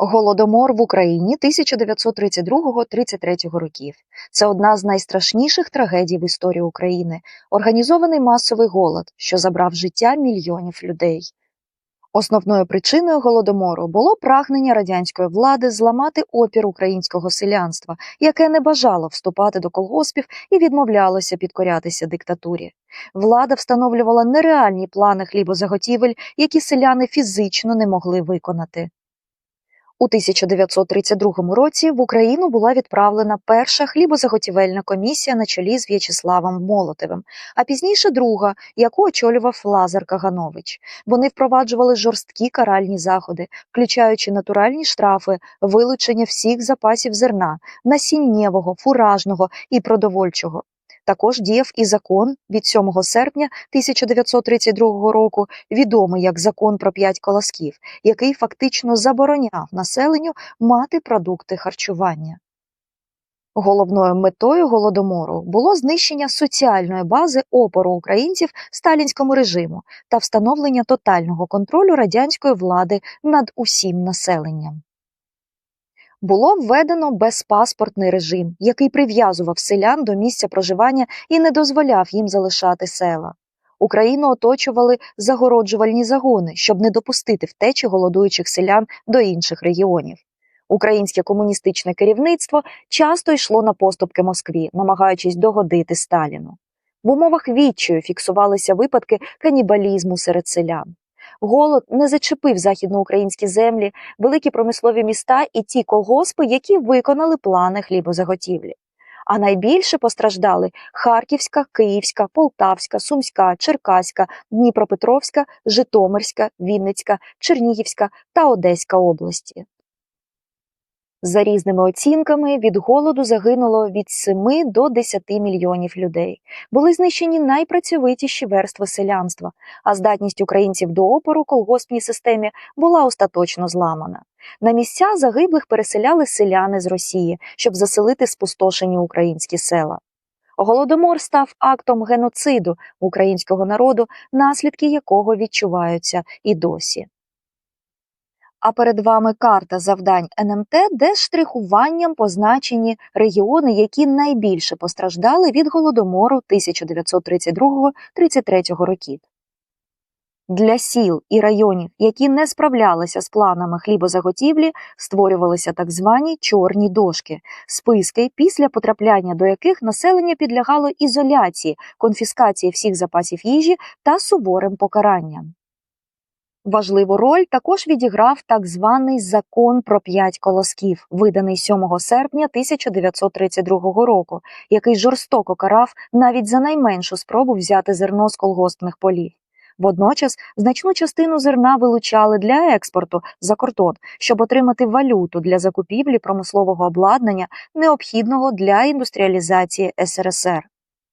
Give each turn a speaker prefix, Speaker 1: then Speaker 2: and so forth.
Speaker 1: Голодомор в Україні 1932-33 років. Це одна з найстрашніших трагедій в історії України. Організований масовий голод, що забрав життя мільйонів людей. Основною причиною голодомору було прагнення радянської влади зламати опір українського селянства, яке не бажало вступати до колгоспів і відмовлялося підкорятися диктатурі. Влада встановлювала нереальні плани хлібозаготівель, які селяни фізично не могли виконати. У 1932 році в Україну була відправлена перша хлібозаготівельна комісія на чолі з В'ячеславом Молотовим, а пізніше друга, яку очолював Лазар Каганович. Вони впроваджували жорсткі каральні заходи, включаючи натуральні штрафи, вилучення всіх запасів зерна, насіннєвого, фуражного і продовольчого. Також діяв і закон від 7 серпня 1932 року, відомий як закон про п'ять колосків, який фактично забороняв населенню мати продукти харчування. Головною метою голодомору було знищення соціальної бази опору українців сталінському режиму та встановлення тотального контролю радянської влади над усім населенням. Було введено безпаспортний режим, який прив'язував селян до місця проживання і не дозволяв їм залишати села. Україну оточували загороджувальні загони, щоб не допустити втечі голодуючих селян до інших регіонів. Українське комуністичне керівництво часто йшло на поступки Москві, намагаючись догодити Сталіну. В умовах відчаю фіксувалися випадки канібалізму серед селян. Голод не зачепив західноукраїнські землі, великі промислові міста і ті колгоспи, які виконали плани хлібозаготівлі. А найбільше постраждали Харківська, Київська, Полтавська, Сумська, Черкаська, Дніпропетровська, Житомирська, Вінницька, Чернігівська та Одеська області. За різними оцінками, від голоду загинуло від 7 до 10 мільйонів людей. Були знищені найпрацьовитіші верстви селянства, а здатність українців до опору колгоспній системі була остаточно зламана. На місця загиблих переселяли селяни з Росії, щоб заселити спустошені українські села. Голодомор став актом геноциду українського народу, наслідки якого відчуваються і досі. А перед вами карта завдань НМТ, де штрихуванням позначені регіони, які найбільше постраждали від голодомору 1932-33 років. Для сіл і районів, які не справлялися з планами хлібозаготівлі, створювалися так звані чорні дошки, списки, після потрапляння до яких населення підлягало ізоляції, конфіскації всіх запасів їжі та суворим покаранням. Важливу роль також відіграв так званий закон про п'ять колосків, виданий 7 серпня 1932 року, який жорстоко карав навіть за найменшу спробу взяти зерно з колгоспних полів. Водночас значну частину зерна вилучали для експорту за кордон, щоб отримати валюту для закупівлі промислового обладнання, необхідного для індустріалізації СРСР.